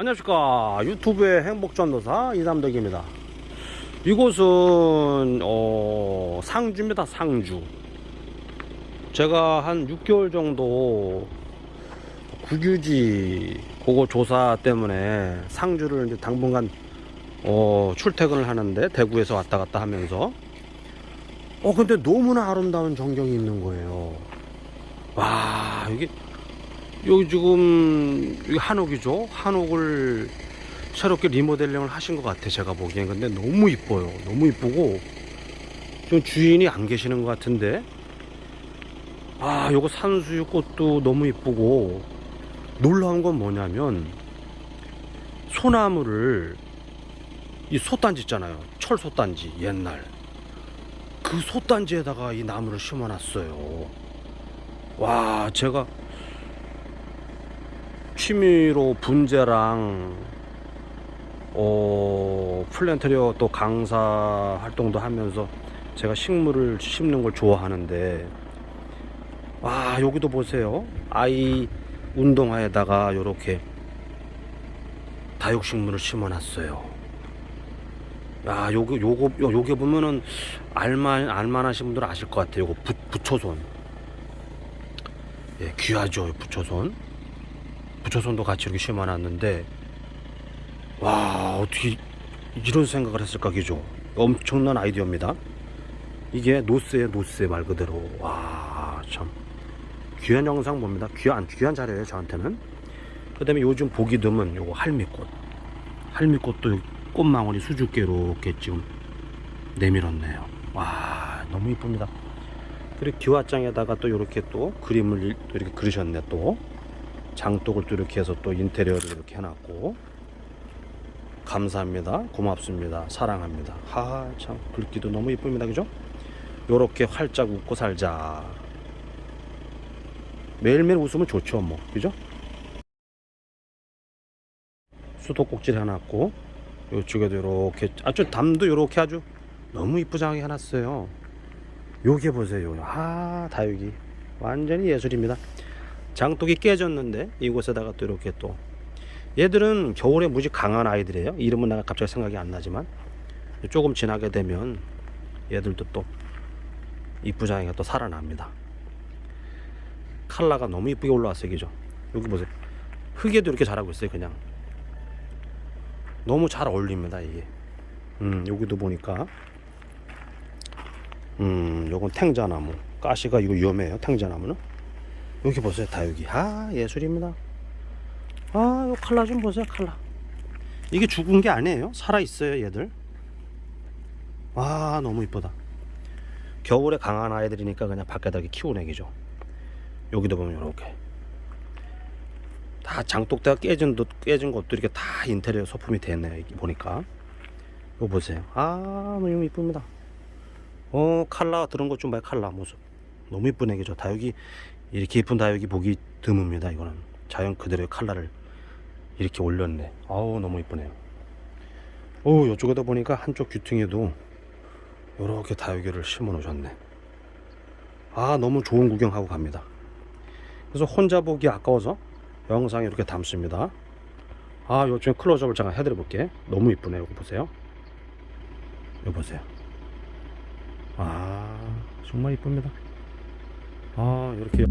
안녕하십니까. 유튜브의 행복전도사 이남덕입니다. 이곳은 어, 상주입니다 상주. 제가 한 6개월 정도 국유지 그거 조사 때문에 상주를 이제 당분간 어, 출퇴근을 하는데 대구에서 왔다 갔다 하면서. 어 근데 너무나 아름다운 전경이 있는 거예요. 와 이게 여기 지금 한옥이죠. 한옥을 새롭게 리모델링을 하신 것 같아 제가 보기엔 근데 너무 이뻐요. 너무 이쁘고 좀 주인이 안 계시는 것 같은데 아 요거 산수유 꽃도 너무 이쁘고 놀라운 건 뭐냐면 소나무를 이 솥단지 있잖아요. 철 솥단지 옛날 그 솥단지에다가 이 나무를 심어놨어요. 와 제가 취미로 분재랑 어 플랜테리어 또 강사 활동도 하면서 제가 식물을 심는 걸 좋아하는데 와 여기도 보세요 아이 운동화에다가 이렇게 다육식물을 심어놨어요. 야 요거 요거 요- 요게 보면은 알만 알만하신 분들 아실 것 같아요. 요거 부, 부초손 예 귀하죠 이 부초손. 부초손도 같이 이렇게 심어놨는데 와 어떻게 이런 생각을 했을까 기죠? 엄청난 아이디어입니다. 이게 노스의 노스 말 그대로. 와 참. 귀한 영상 봅니다. 귀한 귀한 자료예요 저한테는. 그 다음에 요즘 보기 드문 요거 할미꽃. 할미꽃도 꽃망울이 수줍게 이렇게 지금 내밀었네요. 와 너무 이쁩니다. 그리고 기와장에다가 또 이렇게 또 그림을 또 이렇게 그리셨네 또 장독을 또 이렇게 해서 또 인테리어를 이렇게 해놨고. 감사합니다. 고맙습니다. 사랑합니다. 하참 글귀도 너무 이쁩니다. 그죠? 요렇게 활짝 웃고 살자. 매일매일 웃으면 좋죠 뭐. 그죠? 수도꼭지를 해놨고 요쪽에도 이렇게 아주 담도 이렇게 아주 너무 이쁘장하게 해놨어요. 요게 보세요. 아 다육이. 완전히 예술입니다 장독이 깨졌는데 이곳에다가 또 이렇게 또. 얘들은 겨울에 무지 강한 아이들이에요. 이름은 내가 갑자기 생각이 안 나지만. 조금 지나게 되면 얘들도 또 이쁘장이가 또 살아납니다. 칼라가 너무 이쁘게 올라왔어요 그죠? 여기 보세요. 흙에도 이렇게 자라고 있어요 그냥. 너무 잘 어울립니다 이게. 음 여기도 보니까. 음 요건 탱자나무. 가시가 이거 위험해요 탱자나무는 여기 보세요 다 여기. 아 예술입니다. 아요 칼라 좀 보세요 칼라. 이게 죽은 게 아니에요? 살아 있어요 얘들? 와 너무 이쁘다. 겨울에 강한 아이들이니까 그냥 밖에다 키우는 애기죠. 여기도 보면 이렇게. 다 장독대가 깨진, 것- 깨진 것도 이렇게 다 인테리어 소품이 됐네요 보니까. 이거 보세요. 아 너무 이쁩니다. 어 칼라 들은 것 좀 봐요 칼라 모습. 너무 이쁜 애기죠. 다육이 이렇게 이쁜 다육이 보기 드뭅니다 이거는. 자연 그대로의 칼라를 이렇게 올렸네. 아우 너무 이쁘네요. 오 이쪽에다 보니까 한쪽 귀퉁이에도 이렇게 다육이를 심어 놓으셨네. 아 너무 좋은 구경하고 갑니다. 그래서 혼자 보기 아까워서 영상에 이렇게 담습니다. 아 요즘에 클로즈업을 잠깐 해드려 볼게. 너무 이쁘네요 여기 보세요. 여기 보세요. 아 정말 이쁩니다 아 이렇게.